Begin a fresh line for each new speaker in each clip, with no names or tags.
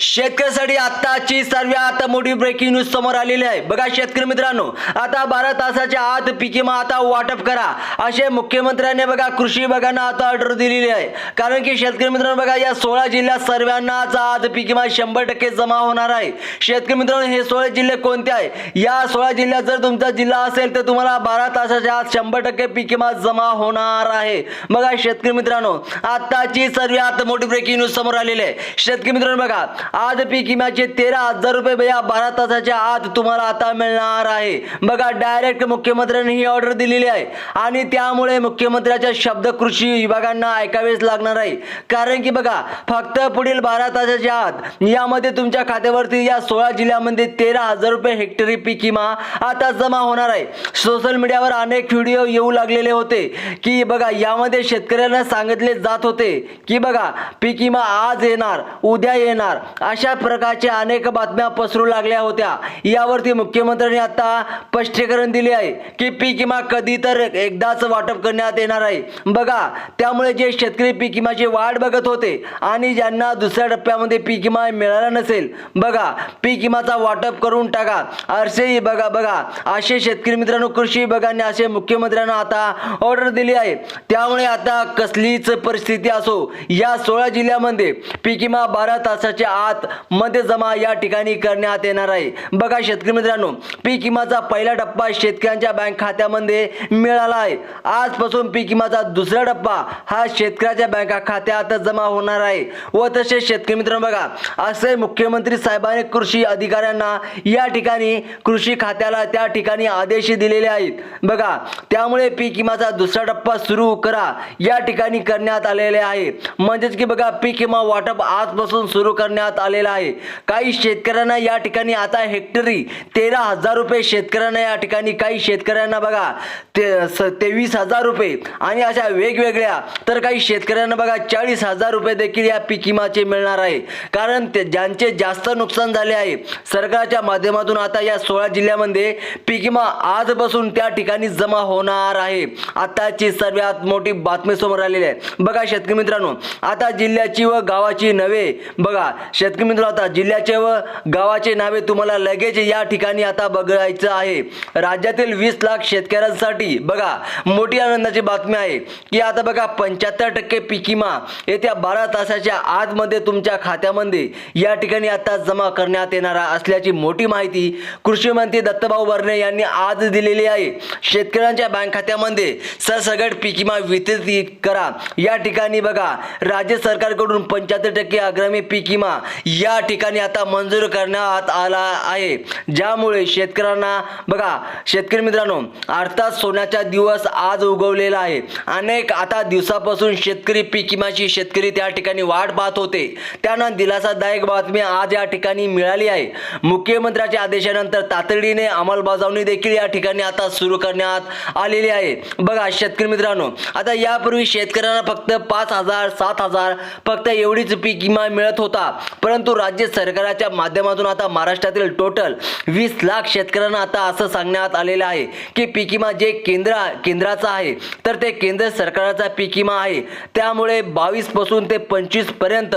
शेतकऱ्यासाठी आत्ताची सर्वात मोठी ब्रेकिंग न्यूज समोर आलेली आहे. बघा शेतकरी मित्रांनो आता बारा तासाच्या आत पिकेमा आता वाटप करा. असे मुख्यमंत्र्यांनी बघा कृषी विभागांना आता ऑर्डर दिलेली आहे. कारण की शेतकरी मित्रांनो बघा या सोळा जिल्ह्यात सर्वांनाच आज पिकेमा शंभर टक्के जमा होणार आहे. शेतकरी मित्रांनो हे सोळा जिल्हे कोणते आहे? या सोळा जिल्ह्यात जर तुमचा जिल्हा असेल तर तुम्हाला बारा तासाच्या आत शंभर टक्के पीक जमा होणार आहे. बघा शेतकरी मित्रांनो आताची सर्वात मोठी ब्रेकिंग न्यूज समोर आलेली आहे. शेतकरी मित्रांनो बघा आज पीक विम्याचे तेरा हजार रुपये या बारा तासाच्या आत तुम्हाला आता मिळणार आहे. बघा डायरेक्ट मुख्यमंत्र्यांनी ही ऑर्डर दिलेली आहे. आणि त्यामुळे मुख्यमंत्र्याच्या शब्द कृषी विभागांना ऐकावेच लागणार आहे. कारण की बघा फक्त पुढील बारा तासाच्या आत यामध्ये तुमच्या खात्यावरती या सोळा जिल्ह्यामध्ये तेरा हजार रुपये हेक्टरी पीक विमा आता जमा होणार आहे. सोशल मीडियावर अनेक व्हिडिओ येऊ लागलेले होते की बघा यामध्ये शेतकऱ्यांना सांगितले जात होते की बघा पीक विमा आज येणार उद्या येणार. अशा प्रकारच्या अनेक बातम्या पसरू लागल्या होत्या. यावरती मुख्यमंत्र्यांनी आता स्पष्टीकरण दिले आहे की पीक विमा कधी तर एकदाच वाटप करण्यात येणार आहे. बघा त्यामुळे जे शेतकरी पीक विमाची वाट बघत होते आणि ज्यांना दुसऱ्या टप्प्यामध्ये पीक विमा मिळाला नसेल बघा पीक विमाचा वाटप करून टाका. असेही बघा बघा असे शेतकरी मित्रांनो कृषी विभागाने असे मुख्यमंत्र्यांना आता ऑर्डर दिली आहे. त्यामुळे आता कसलीच परिस्थिती असो या सोळा जिल्ह्यामध्ये पीक विमा बारा तासाच्या आत मध्ये जमा या ठिकाणी करण्यात येणार आहे. बघा शेतकरी मित्रांनो पीक विमाचा पहिला टप्पा शेतकऱ्यांच्या बँक खात्यामध्ये मिळाला आहे. आजपासून पीक विमाचा दुसरा टप्पा हा शेतकऱ्याच्या बँक खात्यात जमा होणार आहे. व तसेच शेतकरी मित्रांनो बघा असे मुख्यमंत्री साहेबांनी कृषी अधिकाऱ्यांना या ठिकाणी कृषी खात्याला त्या ठिकाणी आदेश दिलेले आहेत. बघा त्यामुळे पीक विमाचा दुसरा टप्पा सुरू करा या ठिकाणी करण्यात आलेले आहे. म्हणजेच की बघा पीक विमा वाटप आजपासून सुरू करण्यात आलेला आहे. काही शेतकऱ्यांना या ठिकाणी आता हेक्टरी तेरा हजार रुपये शेतकऱ्यांना या ठिकाणी काही शेतकऱ्यांना बघा ते तेवीस हजार रुपये आणि अशा वेगवेगळ्या तर काही शेतकऱ्यांना बघा चाळीस हजार रुपये देखील या पीक विमाचे मिळणार आहे. कारण ते ज्यांचे जास्त नुकसान झाले आहे सरकारच्या माध्यमातून आता या सोळा जिल्ह्यामध्ये पीक विमा आजपासून त्या ठिकाणी जमा होणार आहे. आताची सर्वात मोठी बातमी समोर आलेली आहे. बघा शेतकरी मित्रांनो आता जिल्ह्याची व गावाची नव्हे बघा शेतकरी मित्र आता जिल्ह्याचे व गावाचे नावे तुम्हाला लगेच या ठिकाणी आता बघायचं आहे. राज्यातील वीस लाख शेतकऱ्यांसाठी बघा मोठी आनंदाची बातमी आहे की आता बघा पंच्याहत्तर टक्के पिकिमा येत्या बारा तासाच्या आतमध्ये तुमच्या खात्यामध्ये या ठिकाणी आता जमा करण्यात येणार असल्याची मोठी माहिती कृषी मंत्री दत्तभाऊ भरणे यांनी आज दिलेली आहे. शेतकऱ्यांच्या बँक खात्यामध्ये सरसगट पिकिमा विमा वितरित करा. या ठिकाणी बघा राज्य सरकारकडून पंच्याहत्तर टक्के अग्रमी पिकिमा विमा या ठिकाणी आता मंजूर करण्यात आला आहे. ज्यामुळे शेतकऱ्यांना बघा शेतकरी मित्रांनो अर्थात सोन्याचा दिवस आज उगवलेला आहे. अनेक आता दिवसापासून शेतकरी पीक विम्याची शेतकरी त्या ठिकाणी वाट पाहत होते. त्यांना दिलासादायक बातमी आज या ठिकाणी मिळाली आहे. मुख्यमंत्र्याच्या आदेशानंतर तातडीने अंमलबजावणी देखील या ठिकाणी आता सुरू करण्यात आलेली आहे. बघा शेतकरी मित्रांनो आता यापूर्वी शेतकऱ्यांना फक्त पाच हजार सात हजार फक्त एवढीच पीक विमा मिळत होता. परंतु राज्य सरकारच्या माध्यमातून आता महाराष्ट्रातील टोटल वीस लाख शेतकऱ्यांना आता असं सांगण्यात आलेलं आहे की पीक विमा जे केंद्र केंद्राचा आहे तर ते केंद्र सरकारचा पीक विमा आहे. त्यामुळे बावीसपासून ते पंचवीसपर्यंत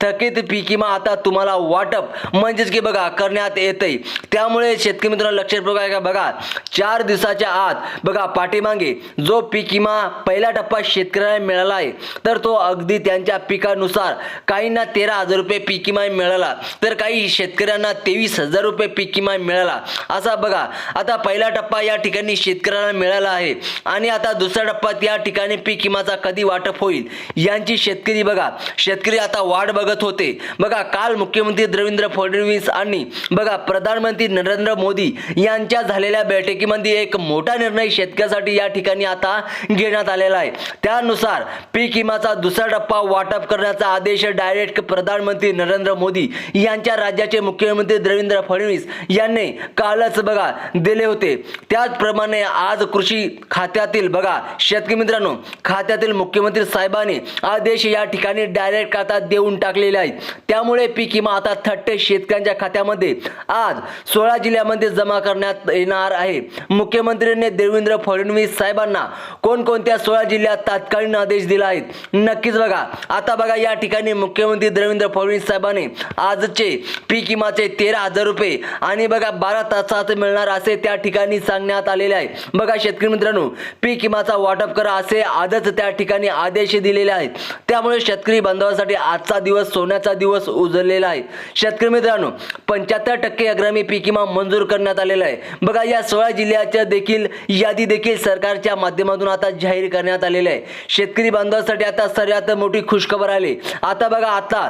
थकीत पीक विमा आता तुम्हाला वाटप म्हणजेच की बघा करण्यात येते त्यामुळे शेतकरी मित्रांनो लक्षात बघा का बघा चार दिवसाच्या आत बघा पाठीमागे जो पीक विमा पहिला टप्पा शेतकऱ्याला मिळाला आहे तर तो अगदी त्यांच्या पिकानुसार काहींना तेरा हजार रुपये पीक विमा मिळाला. तर काही शेतकऱ्यांना तेवीस हजार रुपये पीक विमा मिळाला. असा बघा आता पहिला टप्पा या ठिकाणी शेतकऱ्यांना मिळाला आहे. आणि आता दुसऱ्या टप्पा या ठिकाणी पीक विमाचा कधी वाटप होईल? यांची शेतकरी बघा शेतकरी आता वाट बघत होते. बघा काल मुख्यमंत्री देवेंद्र फडणवीस आणि बघा प्रधानमंत्री नरेंद्र मोदी यांच्या झालेल्या बैठकीमध्ये एक मोठा निर्णय शेतकऱ्यासाठी या ठिकाणी आता घेण्यात आलेला आहे. त्यानुसार पीक विमाचा दुसरा टप्पा वाटप करण्याचा आदेश डायरेक्ट प्रधानमंत्री नरेंद्र मोदी यांच्या राज्याचे मुख्यमंत्री देवेंद्र फडणवीस यांनी कालच बघा दिले होते. त्याचप्रमाणे आज कृषी खात्यातील बघा शेतकरी मित्रांनो खात्यातील मुख्यमंत्री साहेबांनी आदेश या ठिकाणी डायरेक्ट खात्यात देऊन टाकलेले आहेत. त्यामुळे पीक विमा आता थट्टे शेतकऱ्यांच्या खात्यामध्ये आज सोळा जिल्ह्यामध्ये जमा करण्यात येणार आहे. मुख्यमंत्र्यांनी देवेंद्र फडणवीस साहेबांना कोणकोणत्या सोळा जिल्ह्यात तात्कालीन आदेश दिला आहेत? नक्कीच बघा. आता बघा या ठिकाणी मुख्यमंत्री देवेंद्र फडणवीस साहेब हिशोबाने आजचे पीक विमाचे तेरा हजार रुपये आणि बघा बारा तासात मिळणार असे त्या ठिकाणी सांगण्यात आलेले आहे. बघा शेतकरी मित्रांनो पीक विमाचा वाटप करा असे आजच त्या ठिकाणी आदेश दिलेले आहेत. त्यामुळे शेतकरी बांधवासाठी आजचा दिवस सोन्याचा दिवस उजळलेला आहे. शेतकरी मित्रांनो पंच्याहत्तर टक्के अग्रामी पीक विमा मंजूर करण्यात आलेला आहे. बघा या सोळा जिल्ह्याच्या देखील यादी देखील सरकारच्या माध्यमातून आता जाहीर करण्यात आलेली आहे. शेतकरी बांधवासाठी आता सर्वात मोठी खुशखबर आली. आता बघा आता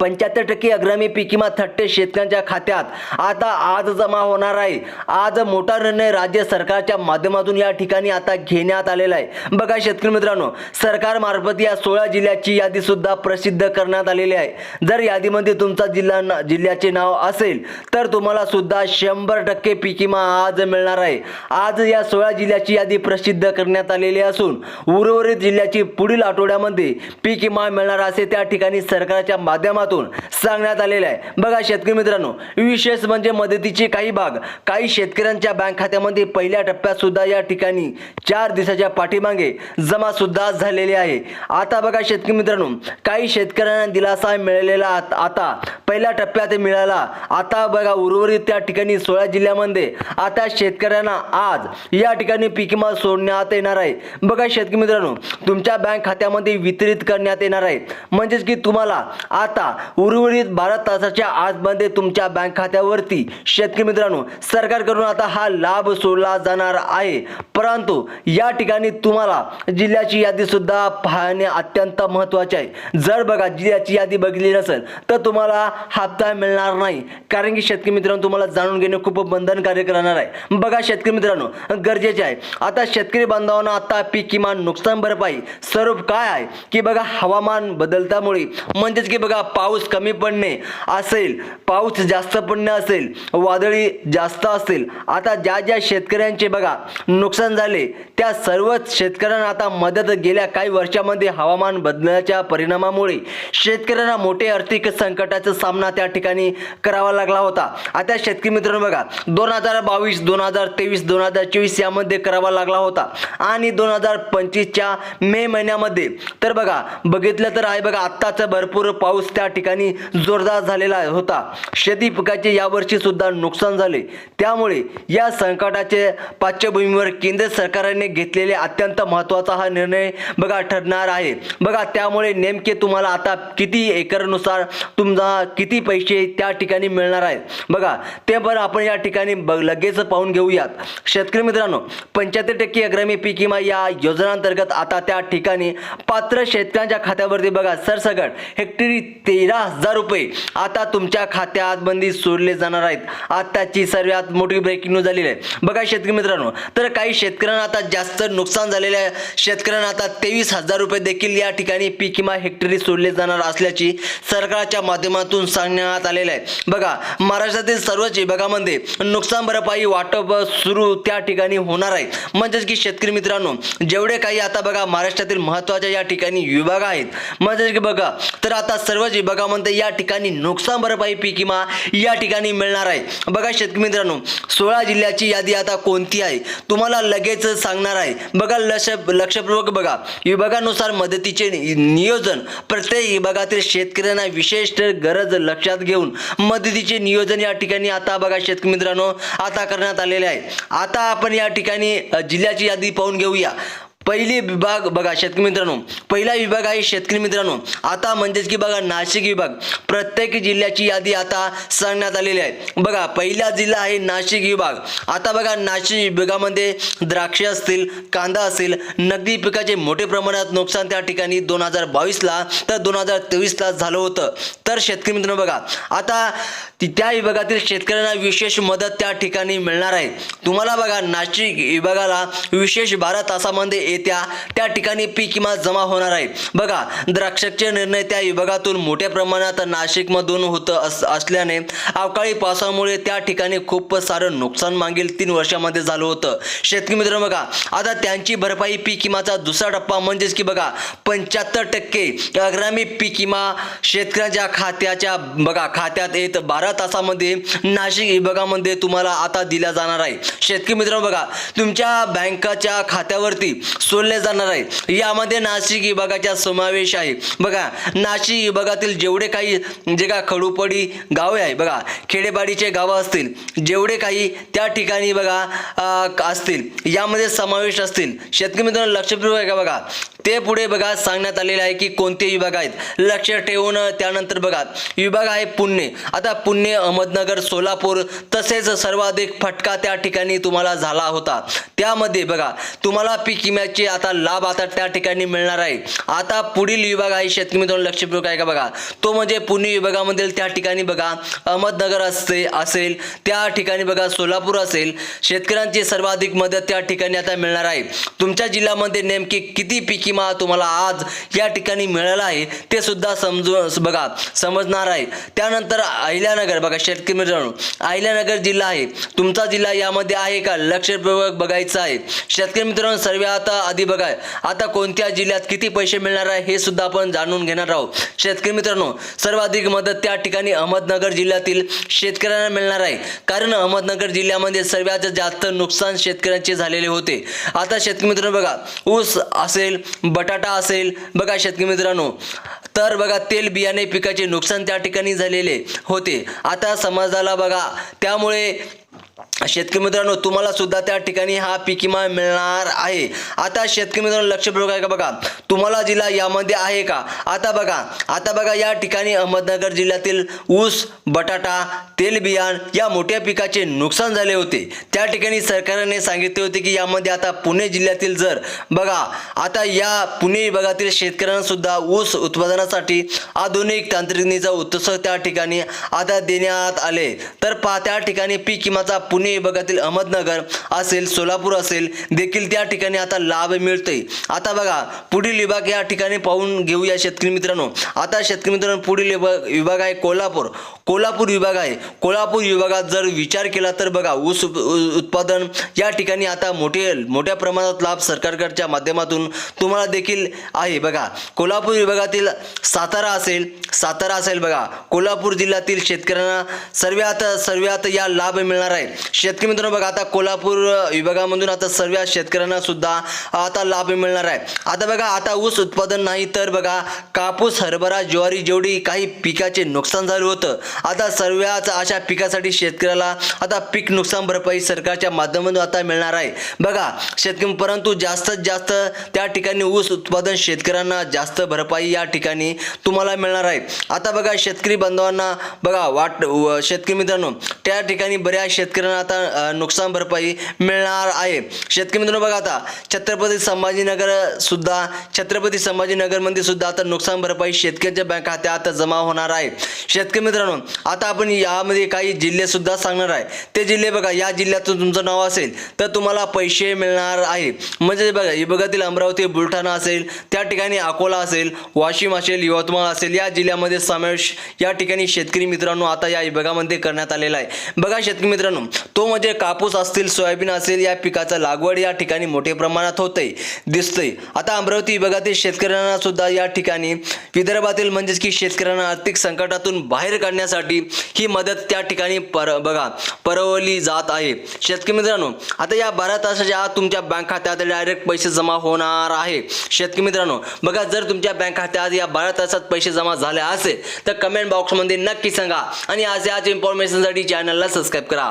पंच्याहत्तर टक्के अग्रमी पीक विमा थट्टे शेतकऱ्यांच्या खात्यात. आता आज जमा होणार आहे. आज मोठा निर्णय राज्य सरकारच्या माध्यमातून या ठिकाणी आता घेण्यात आलेला आहे. बघा शेतकरी मित्रांनो सरकारमार्फत या सोळा जिल्ह्याची यादी सुद्धा प्रसिद्ध करण्यात आलेली आहे. जर यादीमध्ये तुमचा जिल्हा जिल्ह्याचे नाव असेल तर तुम्हाला सुद्धा शंभर टक्के पीक विमा आज मिळणार आहे. आज या सोळा जिल्ह्याची यादी प्रसिद्ध करण्यात आलेली असून उर्वरित जिल्ह्याची पुढील आठवड्यामध्ये पीक विमा मिळणार असे त्या ठिकाणी सरकारच्या माध्यम माध्यमातून सांगण्यात आलेलं आहे. बघा शेतकरी मित्रांनो विशेष म्हणजे मदतीचे काही भाग. काही शेतकऱ्यांच्या बँक खात्यामध्ये पहिल्या टप्प्यात सुद्धा या ठिकाणी चार दिवसाच्या पाठीमागे जमा सुद्धा झालेले आहे. आता बघा शेतकरी मित्रांनो काही शेतकऱ्यांना दिलासा मिळालेला आता पहिल्या टप्प्यात मिळाला. आता बघा उर्वरित त्या ठिकाणी सोळा जिल्ह्यामध्ये आता शेतकऱ्यांना आज या ठिकाणी पीक सोडण्यात येणार आहे. बघा शेतकरी मित्रांनो तुमच्या बँक खात्यामध्ये वितरित करण्यात येणार आहे. म्हणजेच की तुम्हाला आता उर्वरित बारा तासाच्या आतमध्ये तुमच्या बँक खात्यावरती. शेतकरी मित्रांनो सरकारकडून आता हा लाभ सोडला जाणार आहे. परंतु या ठिकाणी तुम्हाला जिल्ह्याची यादी सुद्धा पाहणे अत्यंत महत्त्वाचे आहे. जर बघा जिल्ह्याची यादी बघितली नसेल तर तुम्हाला हप्ता मिळणार नाही. कारण की शेतकरी मित्रांनो तुम्हाला जाणून घेणे खूप बंधनकारक राहणार आहे. बघा शेतकरी मित्रांनो गरजेचे आहे. आता शेतकरी बांधवांना आता पीक किमान नुकसान भरपाई स्वरूप काय आहे? की बघा हवामान बदलतामुळे. म्हणजेच की बघा पाऊस कमी पडणे असेल पाऊस जास्त पडणे असेल वादळी जास्त असेल. आता ज्या ज्या शेतकऱ्यांचे बघा नुकसान झाले त्या सर्वच शेतकऱ्यांना आता मदत गेल्या काही वर्षामध्ये हवामान बदलाच्या परिणामामुळे. शेतकऱ्यांना मोठे आर्थिक संकटाचा सामना त्या ठिकाणी करावा लागला होता. आता शेतकरी मित्रांनो बघा दोन हजार बावीस दोन हजार तेवीस दोन हजार चोवीस यामध्ये करावा लागला होता. आणि दोन हजार पंचवीसच्या मे महिन्यामध्ये तर बघा बघितलं तर आहे बघा आत्ताचा भरपूर पाऊस त्या ठिकाणी जोरदार झालेला होता. शेती पिकाचे यावर्षी सुद्धा नुकसान झाले. त्यामुळे या संकटाचे पार्श्वभूमीवर केंद्र सरकारने घेतलेले अत्यंत महत्त्वाचा हा निर्णय बघा ठरणार आहे. बघा त्यामुळे नेमके तुम्हाला आता किती एकरनुसार तुमचा किती पैसे त्या ठिकाणी मिळणार आहेत? बघा ते पण आपण या ठिकाणी बघ लगेच पाहून घेऊयात. शेतकरी मित्रांनो पंच्याहत्तर टक्के अग्रमी पीक विमा या योजनांतर्गत आता त्या ठिकाणी पात्र शेतकऱ्यांच्या खात्यावरती बघा सरसगट हेक्टरी तेरा हजार रुपये. आता तुमच्या खात्यात बंदी सोडले जाणार आहेत. आताची सर्वात मोठी ब्रेकिंग न्यूज झालेली आहे. बघा शेतकरी मित्रांनो तर काही शेतकऱ्यांना आता जास्त नुकसान झालेलं आहे. शेतकऱ्यांना आता तेवीस हजार रुपये देखील या ठिकाणी पीक किंवा हेक्टरी सोडले जाणार असल्याची सरकारच्या माध्यमातून सांगण्यात आलेलं आहे. बघा महाराष्ट्रातील सर्वच विभागामध्ये नुकसान भरपाई वाटप सुरू त्या ठिकाणी होणार आहे. म्हणजेच की शेतकरी मित्रांनो जेवढे काही आता बघा महाराष्ट्रातील महत्त्वाच्या या ठिकाणी विभाग आहेत. म्हणजेच की बघा तर आता सर्वच विभागामध्ये या ठिकाणी नुकसान भरपाई पीक विमा या ठिकाणी मिळणार आहे. बघा शेतकरी मित्रांनो सोळा जिल्ह्याची यादी आता कोणती आहे? तुम्हाला लगेच सांगणार आहे. बघा लक्ष लक्षपूर्वक बघा. विभागानुसार मदतीचे नियोजन प्रत्येक विभागातील शेतकऱ्यांना विशेष गरज लक्षात घेऊन मदतीचे नियोजन या ठिकाणी आता बघा शेतकरी मित्रांनो आता करण्यात आलेले आहे. आता आपण या ठिकाणी जिल्ह्याची यादी पाहून घेऊया. पहिली विभाग बघा शेतकरी मित्रांनो. पहिला विभाग आहे शेतकरी मित्रांनो. आता म्हणजेच की बघा नाशिक विभाग. प्रत्येक जिल्ह्याची यादी आता सांगण्यात आलेली आहे. बघा पहिला जिल्हा आहे नाशिक विभाग. आता बघा नाशिक विभागामध्ये द्राक्षे असतील कांदा असेल नगदी पिकाचे मोठे प्रमाणात नुकसान त्या ठिकाणी दोन हजार बावीसला तर दोन हजार तेवीसला झालं होतं. तर शेतकरी मित्रांनो बघा आता त्या विभागातील शेतकऱ्यांना विशेष मदत त्या ठिकाणी मिळणार आहे. तुम्हाला बघा नाशिक विभागाला विशेष बारा तासामध्ये येत्या त्या ठिकाणी पीक विमा जमा होणार आहे. बघा द्राक्षाचे निर्णय त्या विभागातून मोठ्या प्रमाणात नाशिकमधून होतं असल्याने अवकाळी पावसामुळे त्या ठिकाणी खूप सारं नुकसान मागील तीन वर्षामध्ये झालं होतं. शेतकरी मित्र बघा आता त्यांची भरपाई पीक विमाचा दुसरा टप्पा म्हणजेच की बघा पंच्याहत्तर टक्के अग्रामी पीक विमा शेतकऱ्यांच्या खात्याच्या बघा खात्यात येत बारा तासामध्ये नाशिक विभागामध्ये तुम्हाला आता दिला जाणार आहे. शेतकरी मित्रांनो बघा तुमच्या बँकाच्या खात्यावरती सोडले जाणार आहे. यामध्ये नाशिक विभागाचा समावेश आहे. बघा नाशिक विभागातील जेवढे काही जे का खडूपडी गावे आहे बघा खेडेपाडीचे गावं असतील जेवढे काही त्या ठिकाणी बघा असतील यामध्ये समावेश असतील. शेतकरी मित्रांनो लक्षपूर्वक आहे का बघा. ते पुढे बघा सांगण्यात आलेले आहे की कोणते विभाग आहेत. लक्ष ठेवून त्यानंतर बघा विभाग आहे पुणे. आता पुणे अहमदनगर सोलापूर तसेच सर्वाधिक फटका त्या ठिकाणी तुम्हाला झाला होता. त्यामध्ये बघा तुम्हाला पीक विम्या आता लाभ आता त्या ठिकाणी मिळणार आहे. आता पुढील विभाग आहे शेतकरी मित्रांनो लक्षपूर्वक आहे का बघा? तो म्हणजे पुणे विभागामधील त्या ठिकाणी बघा अहमदनगर असते असेल त्या ठिकाणी बघा सोलापूर असेल शेतकऱ्यांची सर्वाधिक मदत त्या ठिकाणी आता मिळणार आहे. तुमच्या जिल्ह्यामध्ये नेमकी किती पीक मा तुम्हाला आज या ठिकाणी मिळाला आहे ते सुद्धा समजू बघा समजणार आहे. त्यानंतर अहिल्यानगर बघा शेतकरी मित्रांनो अहिल्यानगर जिल्हा आहे. तुमचा जिल्हा यामध्ये आहे का? लक्षपूर्वक बघायचं आहे. शेतकरी मित्रांनो सर्व आता आधी बघा. आता कोणत्या जिल्ह्यात किती पैसे मिळणार आहे हे सुद्धा आपण जाणून घेणार आहोत. शेतकरी मित्रांनो सर्वाधिक मदत त्या ठिकाणी अहमदनगर जिल्ह्यातील शेतकऱ्यांना मिळणार आहे. कारण अहमदनगर जिल्ह्यामध्ये सर्वात जास्त नुकसान शेतकऱ्यांचे झालेले होते. आता शेतकरी मित्रांनो बघा ऊस असेल बटाटा असेल बघा शेतकरी मित्रांनो. तर बघा तेल बियाणे पिकाचे नुकसान त्या ठिकाणी झालेले होते. आता समाजाला बघा त्यामुळे शेतकरी मित्रांनो तुम्हाला सुद्धा त्या ठिकाणी हा पीक विमा मिळणार आहे. आता शेतकरी मित्रांनो लक्ष प्रयोग आहे का बघा? तुम्हाला जिल्हा यामध्ये आहे का? आता बघा आता बघा या ठिकाणी अहमदनगर जिल्ह्यातील ऊस बटाटा तेलबियाण या मोठ्या पिकाचे नुकसान झाले होते. त्या ठिकाणी सरकारने सांगितले होते की यामध्ये आता पुणे जिल्ह्यातील जर बघा आता या पुणे विभागातील शेतकऱ्यांना सुद्धा ऊस उत्पादनासाठी आधुनिक तांत्रिकतेचा उत्सव त्या ठिकाणी आता देण्यात आले. तर पहा त्या ठिकाणी पीक विमाचा पुणे विभागातील अहमदनगर असेल सोलापूर असेल देखील त्या ठिकाणी आता लाभ मिळतोय. आता बघा पुढील विभाग या ठिकाणी पाहून घेऊया शेतकरी मित्रांनो. आता शेतकरी मित्रांनो पुढील विभाग आहे कोल्हापूर. कोल्हापूर विभाग आहे. कोल्हापूर विभागात जर विचार केला तर बघा ऊस उप- उत्पादन या ठिकाणी आता मोठे मोठ्या प्रमाणात लाभ सरकारकडच्या माध्यमातून तुम्हाला देखील आहे. बघा कोल्हापूर विभागातील सातारा असेल सातारा असेल बघा कोल्हापूर जिल्ह्यातील शेतकऱ्यांना सर्वात सर्वात या लाभ मिळणार आहे. शेतकरी मित्रांनो बघा आता कोल्हापूर विभागामधून आता सर्व शेतकऱ्यांना सुद्धा आता लाभ मिळणार आहे. आता बघा आता ऊस उत्पादन नाही तर बघा कापूस हरभरा ज्वारी जेवढी काही पिकाचे नुकसान झालं होतं आता सर्व्याच अशा पिकासाठी शेतकऱ्याला आता पीक नुकसान भरपाई सरकारच्या माध्यमातून आता मिळणार आहे. बघा शेतकरी परंतु जास्तीत जास्त त्या ठिकाणी ऊस उत्पादन शेतकऱ्यांना जास्त भरपाई या ठिकाणी तुम्हाला मिळणार आहे. आता बघा शेतकरी बांधवांना बघा वाट व- शेतकरी मित्रांनो त्या ठिकाणी बऱ्याच शेतकऱ्यांना आता नुकसान भरपाई मिळणार आहे. शेतकरी मित्रांनो बघा आता छत्रपती संभाजीनगर सुद्धा छत्रपती संभाजीनगरमध्ये सुद्धा आता नुकसान भरपाई शेतकऱ्यांच्या बँक खात्यात जमा होणार आहे. शेतकरी मित्रांनो आता आपण यामध्ये काही जिल्हे सुद्धा सांगणार आहे. ते जिल्हे बघा या जिल्ह्यातून तुमचं नाव असेल तर तुम्हाला पैसे मिळणार आहे. म्हणजे बघा विभागातील अमरावती बुलढाणा असेल त्या ठिकाणी अकोला असेल वाशिम असेल यवतमाळ असेल या जिल्ह्यामध्ये समावेश या ठिकाणी शेतकरी मित्रांनो आता या विभागामध्ये करण्यात आलेला आहे. बघा शेतकरी मित्रांनो तो म्हणजे कापूस असतील सोयाबीन असेल या पिकाचा लागवड या ठिकाणी मोठ्या प्रमाणात होतंय दिसतंय. आता अमरावती विभागातील शेतकऱ्यांना सुद्धा या ठिकाणी विदर्भातील म्हणजेच की शेतकऱ्यांना आर्थिक संकटातून बाहेर काढण्यासाठी ही मदत त्या ठिकाणी पर बघा परवली जात आहे. शेतकरी मित्रांनो आता या बारा तासाच्या आत तुमच्या बँक खात्यात डायरेक्ट पैसे जमा होणार आहे. शेतकरी मित्रांनो बघा जर तुमच्या बँक खात्यात या बारा तासात पैसे जमा झाले असेल तर कमेंट बॉक्समध्ये नक्की सांगा. आणि आज इन्फॉर्मेशनसाठी चॅनलला सबस्क्राईब करा.